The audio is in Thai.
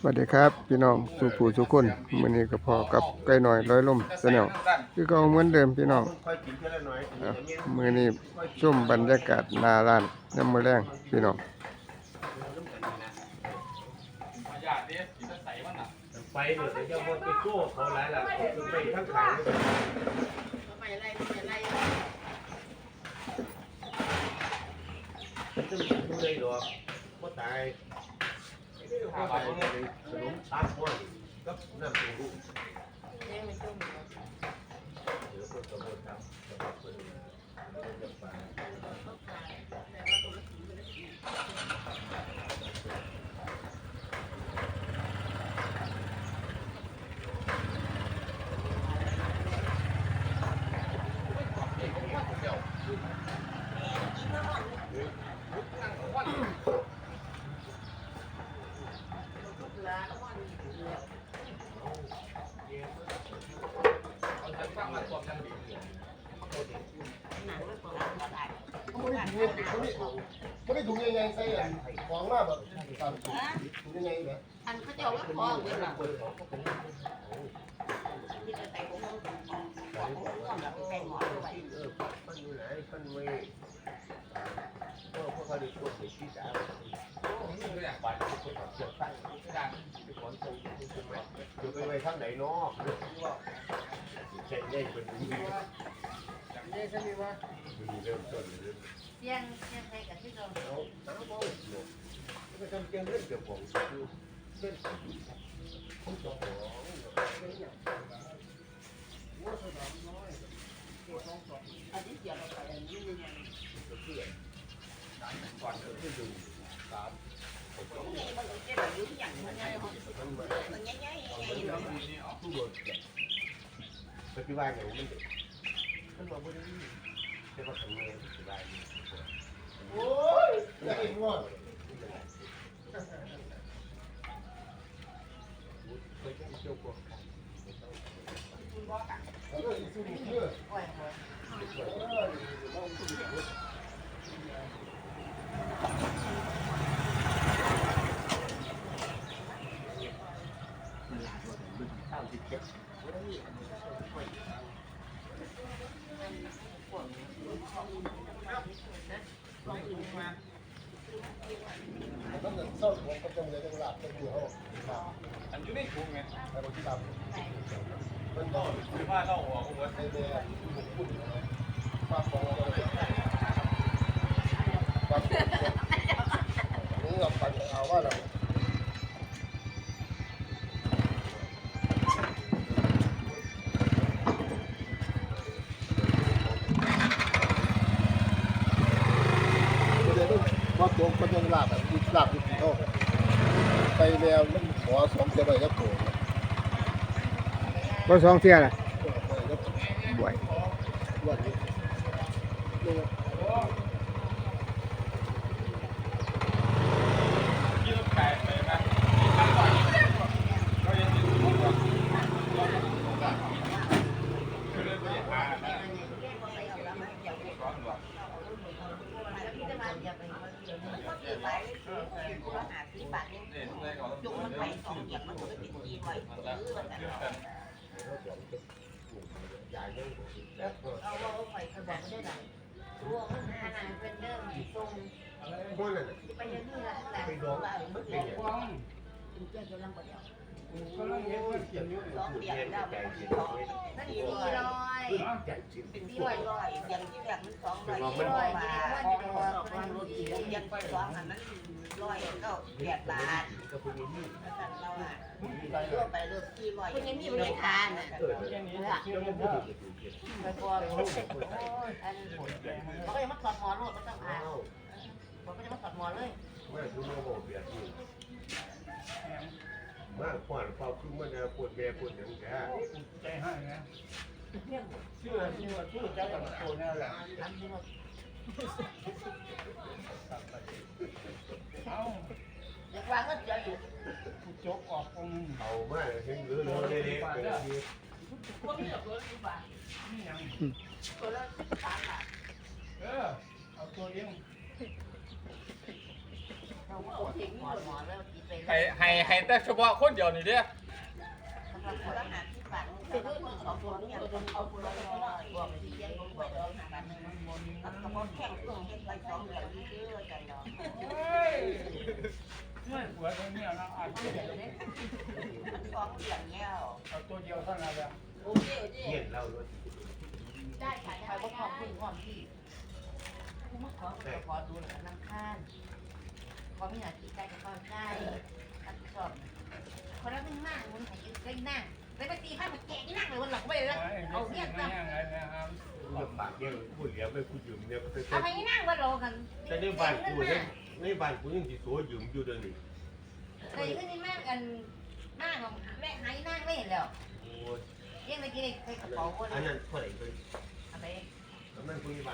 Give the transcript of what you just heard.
สวัสดีครับพี่น้องสุขูสุขคนมื้อนี้ก็พอกับไก่หน่อยร้อยลมเสนอคือเก็เหมือนเดิมพี่น้องค่อยกินเท่าละน้อยอะมื้อนี้ชมบรรยากาศหน้าร้านยามมื้อแรงพี่น้องไปเดี๋ยวจะมดไปกู้เขาหลายหลักไปทั้งขายจะมีผู้ใดหรอกก็ตาย ก็ตายเป็นขนมตักห้อยกับน้ำปูเดี๋ยวคนกระโดดทำกระโดดคนจะไป ไม่ได้ถุงยังไงใส่อะของมากแบบถุงยังไงเนี่ยอันเขาจะเอาไว้คอเวลาที่จะใส่ของของของของแบบใส่หมอนด้วยเออมันอยู่ไหนมันไม่ก็พวกเขาวยที่สาวบัตรคนเกี่ยวข้างขนส่งอยู่ไปไว้างไหนเนาะเช่นได้เป็นดีเริ่มต้นเลยเสียงเสียงใส่กับที่เริ่ม่ทำเกียงเล่นเกี่ย วกับคือเล่นของสองอันนี้เสียงเราใส่อันนี้เนี่ยก่อนที่ดูสามมันจะได้รู้อย่างมันไงมันง่ายง่ายง่ายเนาะผู้โดนปัจจุบันเนี่ยมันบาได้แต่ว่าทำงานปัจจุบันโอ้ยใหญ่งอดเคยเที่ยวพวกแล้วก็อีกสุดเยอ้ย ข้าวที่เก็บ มันก็เศร้าของประจำเลยจังหวัดเป็นอยู่เขาครับ อั นอยู่ในถุงไงไอ้คนที่ทำมันก็คือว่าเราหัวกูเบิดในเรือบุกพุ่นความของเราความนี่เราปันเอาว่าเราประเด็นว่าตัวมันยังลาบแบบลาบอยู่ที่เขาไปแล้วมัน ขอสองเสียไปยับโผล่บ่สองเที่ยล่ะไปยับบ่วย วันนี้ ยี่รถไก่ไปนะมีขั้นตอนก็ยังมีถุงก่อนคือเลยไปหานะร้อนกว่า พี่จะมาอย่าไป ก็คือไปก็หาที่บ้านนี่เนี่ยทุกได้ก่อนจุกมันไปสองเหยียบมันก็ไปติดกีไว้หรือมันเดี๋ยวกันใหญ่เลยแล้วก็เอาว่าไปเขาบอกได้ไหนรวมมันหาหนังเป็นเรื่องทรงพวกนั้นไปยังนี่แหละแต่ไปดองมันเป็นอย่างถึงเจ้าจะลังกว่าเดียวก็ ต้องเลี้ยงว่าเยวกับสองเดียร์แล้วมันสิสองนั่นสี่ร้อยใจสิสี่ร้อยร้อยอย่างที่แบบมันสองร้อยสี่ร้อยบาทอย่างไปสองอันนั้นร้อยเก้าแปดบาทก็พวกนี้นี่แล้วกันเราอะเลือกไปเลือกสี่ร้อยคนยังมีบริการอะเออแล้วกี่ยวไปพออันเขาก็ยังมาถอดหมอนโลดก็ต้องอ่านเขาก็จะมาถอดหมอนเลยไม่รู้มาบอกแบบนี้ มากกว่าเปล่าคือเมื่อนปวดแม่ปวดอย่างแกใจให้นะเชื่อเชื่อชื่อใจกับโตนี่แหละเอาเด็กวางก็เสียอยู่กูจกออกองค์เอาไมากเห็นหรือเราเล็กๆเป็นทีพวกนี้เราตัวละบาทนี่ยังตัวละสามบาทเออเอาตัวเลี้ยงเราก็ทิ้งหมอนหมอนแล้ว ให้ให้ให้แต่เฉพาะคนเดียวนี่เด้อสำหรับคนละหาที่ฝันคือสองคนเนี่ยเอาคนละร้อยบอกที่เย็นผมบอกเอาหาบันหนึ่งกับกระบอกแข้งเครื่องเฮ็ดไปสองเดือนนี่เด้อใจเนาะไม่หัวตรงนี้นะอ่านตัวเดียวสองเดือนแล้วเอาตัวเดียวเท่านั้นแหละโอเคโอเคเงียบเราด้วยได้ค่ะได้ก็ขอบคุณความที่ผู้มาขอขอดูหน่อยน้ำข้าน ขอมีหน้าที่ใจกับความใจรับผิดชอบคนละเป็นมากมันให้ยึดได้นั่งไปไปตีผ้ามาแกะนั่งเลยวันหลังไม่เลยเอาเนี่ยไม่จ้ะยังไงนะครับเรื่องปากเรื่องพูดเหลียวไปพูดยืมเนี่ยก็เป็นเอาไปนั่งวันโลกันแต่ในบ้านกูเนี่ยในบ้านกูยังสิโสยืมอยู่เดี๋ยวนี้เคยขึ้นนี่มากกันมากของแม่หายนั่งไม่เห็นแล้วโอ้ยยังไม่กินใส่กระเป๋าคนอันนั้นเท่าไหร่เลยเอาไปแล้วมันคุยไป